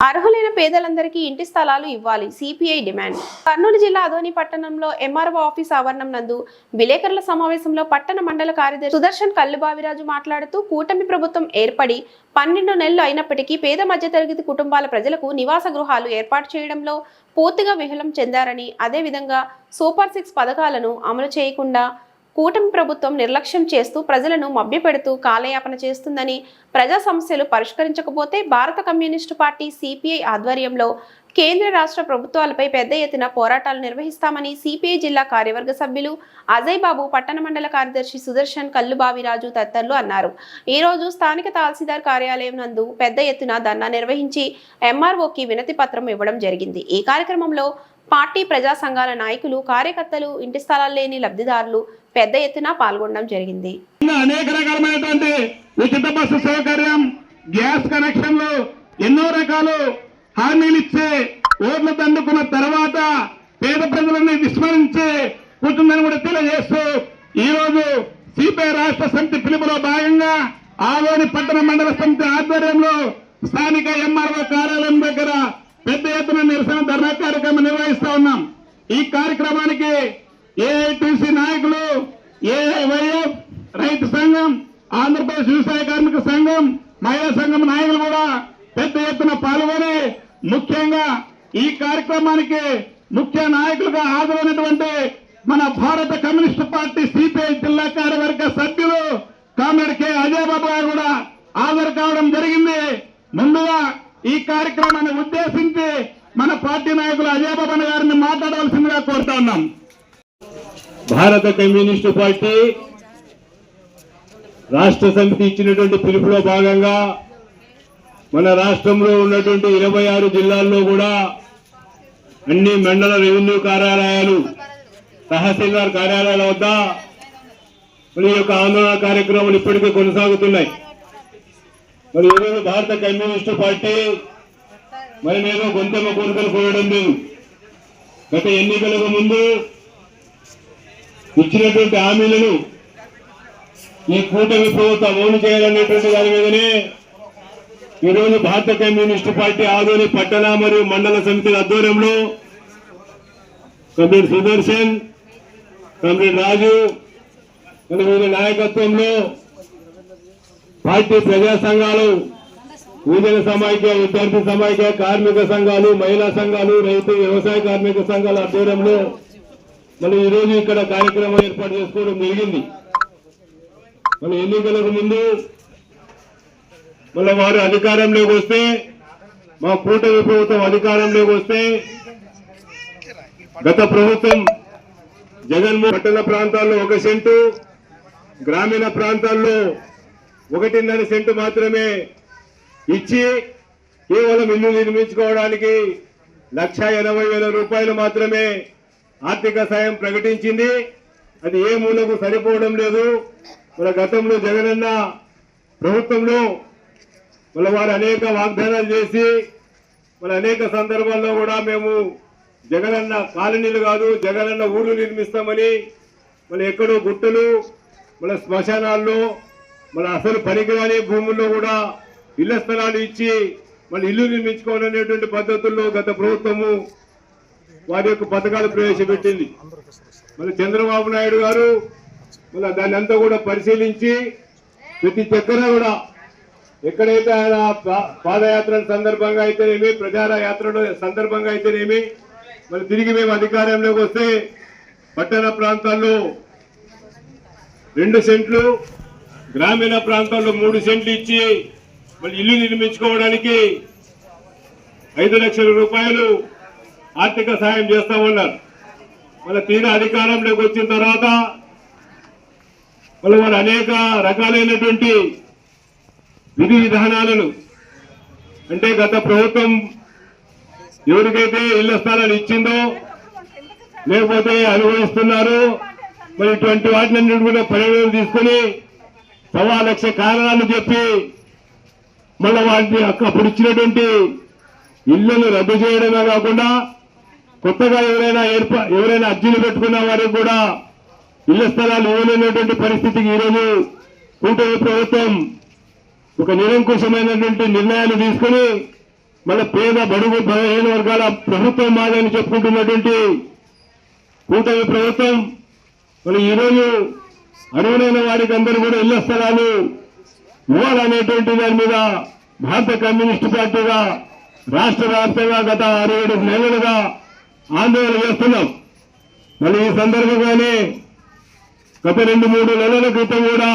అర్హులైన పేదలందరికీ ఇంటి స్థలాలు ఇవ్వాలి సిపిఐ డిమాండ్. కర్నూలు జిల్లా అదోని పట్టణంలో ఎంఆర్ఓ ఆఫీస్ ఆవరణం నందు విలేకరుల సమావేశంలో పట్టణ మండల కార్యదర్శి సుదర్శన్ కల్లుబావిరాజు మాట్లాడుతూ కూటమి ప్రభుత్వం ఏర్పడి పన్నెండు నెలలు అయినప్పటికీ పేద మధ్యతరగతి కుటుంబాల ప్రజలకు నివాస గృహాలు ఏర్పాటు చేయడంలో పూర్తిగా విఫలం చెందారని అదేవిధంగా సూపర్ సిక్స్ పథకాలను అమలు చేయకుండా కూటమి ప్రభుత్వం నిర్లక్ష్యం చేస్తూ ప్రజలను మభ్యపెడుతూ కాలయాపన చేస్తుందని ప్రజా సమస్యలు పరిష్కరించకపోతే భారత కమ్యూనిస్టు పార్టీ సిపిఐ ఆధ్వర్యంలో కేంద్ర రాష్ట్ర ప్రభుత్వాలపై పెద్ద ఎత్తున పోరాటాలు నిర్వహిస్తామని సిపిఐ జిల్లా కార్యవర్గ సభ్యులు అజయ్ బాబు పట్టణ మండల కార్యదర్శి సుదర్శన్ కల్లుబావిరాజు తదితరులు అన్నారు. ఈ రోజు స్థానిక తహసీల్దార్ కార్యాలయం నందు పెద్ద ఎత్తున ధర్నా నిర్వహించి ఎంఆర్ఓకి వినతి పత్రం ఇవ్వడం జరిగింది. ఈ కార్యక్రమంలో పార్టీ ప్రజా సంఘాల నాయకులు కార్యకర్తలు ఇంటి స్థలాలు లేని లబ్ధిదారులు పెద్ద ఎత్తున పాల్గొనడం జరిగింది. అనేక రకాలమైనటువంటి ఉచిత బస్సు సౌకర్యం గ్యాస్ కనెక్షన్లు ఎన్నో రకాలు హామీలు ఇచ్చే ఓట్లు దండుకున్న తర్వాత పేద ప్రజలని విస్మరించి కూర్చుందని కూడా తెలియజేస్తూ ఈ రోజు సిపిఐ రాష్ట్ర సమితి పిలుపులో భాగంగా ఆలోని పట్టణ మండల సమితి ఆధ్వర్యంలో స్థానిక ఎంఆర్ఓ కార్యాలయం దగ్గర పెద్ద ఎత్తున నిరసన ధర్నా కార్యక్రమం నిర్వహిస్తా ఉన్నాం. ఈ కార్యక్రమానికి ఏఐటిసి నాయకులు ఏఐవైఎఫ్ రైతు సంఘం ఆంధ్రప్రదేశ్ వ్యవసాయ కార్మిక సంఘం మహిళా సంఘం నాయకులు కూడా పెద్ద ఎత్తున పాల్గొని ముఖ్యంగా ఈ కార్యక్రమానికి ముఖ్య నాయకులుగా హాజరైనటువంటి మన భారత కమ్యూనిస్టు పార్టీ సిపిఐ జిల్లా కార్యవర్గ సభ్యులు కామ్రేడ్ కె. అజయ్బాబు గారు కూడా హాజరు కావడం జరిగింది. ముందుగా ఈ కార్యక్రమాన్ని ఉద్దేశించి మన పార్టీ నాయకులు అజయ్బాబు గారిని మాట్లాడవలసిందిగా కోరుతా ఉన్నాం. భారత కమ్యూనిస్టు పార్టీ రాష్ట్ర సమితి ఇచ్చినటువంటి పిలుపులో భాగంగా మన రాష్ట్రంలో ఉన్నటువంటి ఇరవై ఆరు జిల్లాల్లో కూడా అన్ని మండల రెవెన్యూ కార్యాలయాలు తహసీల్దార్ కార్యాలయాల వద్ద మరి యొక్క ఆందోళన కార్యక్రమాలు ఇప్పటికే కొనసాగుతున్నాయి. మరి ఈరోజు భారత కమ్యూనిస్టు పార్టీ మరి మేము గొంతెమ్మ కోరికలు కోరడం లేదు. గత ఎన్నికలకు ముందు ఇచ్చినటువంటి హామీలను ఈ కూటమి ప్రభుత్వం అమలు చేయాలనేటువంటి దాని మీదనే ఈరోజు భారత కమ్యూనిస్టు పార్టీ ఆదోని పట్టణ మరియు మండల సమితి ఆధ్వర్యంలో కమ్రేడ్ సుదర్శన్ కమ్రేడ్ రాజు మన నాయకత్వంలో పార్టీ ప్రజా సంఘాలు యువజన సమాఖ్య విద్యార్థి సమాఖ్య కార్మిక సంఘాలు మహిళా సంఘాలు రైతు వ్యవసాయ కార్మిక సంఘాల ఆధ్వర్యంలో మనం ఈ రోజు ఇక్కడ కార్యక్రమం ఏర్పాటు చేసుకోవడం జరిగింది. మన ఎన్నికలకు ముందు మళ్ళీ వారు అధికారంలోకి వస్తే మా కూటమి ప్రభుత్వం అధికారంలోకి వస్తే గత ప్రభుత్వం జగన్మోహన్ పట్టణ ప్రాంతాల్లో ఒక సెంటు గ్రామీణ ప్రాంతాల్లో ఒకటిన్నర సెంటు మాత్రమే ఇచ్చి కేవలం ఇల్లు నిర్మించుకోవడానికి లక్ష ఎనభై వేల రూపాయలు మాత్రమే ఆర్థిక సాయం ప్రకటించింది. అది ఏ మూలకు సరిపోవడం లేదు. మన గతంలో జగనన్న ప్రభుత్వంలో మన వారు అనేక వాగ్దానాలు చేసి మన అనేక సందర్భాల్లో కూడా మేము జగనన్న కాలనీలు కాదు జగనన్న ఊర్లు నిర్మిస్తామని మన ఎక్కడో గుట్టలు మన శ్మశానాల్లో మన అసలు పనికిరాని భూముల్లో కూడా ఇళ్ళ స్థలాలు ఇచ్చి మన ఇల్లు నిర్మించుకోవాలనేటువంటి పద్ధతుల్లో గత ప్రభుత్వము వారి యొక్క పథకాలు ప్రవేశపెట్టింది. మరి చంద్రబాబు నాయుడు గారు మళ్ళీ దాన్ని అంతా కూడా పరిశీలించి ప్రతి చక్కర కూడా ఎక్కడైతే ఆయన పా- పాదయాత్ర సందర్భంగా అయితేనేమి ప్రచార యాత్రలో సందర్భంగా అయితేనేమి మరి తిరిగి మేము అధికారంలోకి వస్తే పట్టణ ప్రాంతాల్లో రెండు సెంట్లు గ్రామీణ ప్రాంతాల్లో మూడు సెంట్లు ఇచ్చి మళ్ళీ ఇల్లు నిర్మించుకోవడానికి ఐదు లక్షల రూపాయలు ఆర్థిక సాయం చేస్తామన్నారు. మన తీరా అధికారంలోకి వచ్చిన తర్వాత మళ్ళీ వారు అనేక రకాలైనటువంటి విధి విధానాలను అంటే గత ప్రభుత్వం ఎవరికైతే ఇళ్ళ స్థలాలు ఇచ్చిందో లేకపోతే అనుభవిస్తున్నారు మరి ఇటువంటి వాటిని కూడా పరిగణన తీసుకుని సవా లక్ష కారణాలు చెప్పి మళ్ళీ వాటిని అక్క- అప్పుడు ఇచ్చినటువంటి ఇళ్ళను రద్దు చేయడమే కాకుండా కొత్తగా ఎవరైనా ఏర్పా ఎవరైనా అర్జీలు పెట్టుకున్న వారికి కూడా ఇళ్ళ స్థలాలు ఇవ్వలేనటువంటి పరిస్థితికి ఈరోజు కూటమి ప్రభుత్వం ఒక నిరంకుశమైనటువంటి నిర్ణయాలు తీసుకుని మన పేద బడుగు బలహీన వర్గాల ప్రభుత్వం మాదని చెప్పుకుంటున్నటువంటి కూటమి ప్రభుత్వం మరి ఈరోజు అర్హులైన వారికి అందరూ కూడా ఇళ్ళ స్థలాలు ఇవ్వాలనేటువంటి దాని మీద భారత కమ్యూనిస్టు పార్టీగా రాష్ట్ర వ్యాప్తంగా గత అరవై ఏడు నెలలుగా ఆందోళన చేస్తున్నాం. మళ్ళీ ఈ సందర్భంగానే గత రెండు మూడు నెలల క్రితం కూడా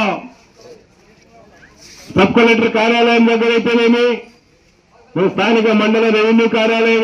సబ్ కలెక్టర్ కార్యాలయం దగ్గర అయితేనేమి స్థానిక మండల రెవెన్యూ కార్యాలయం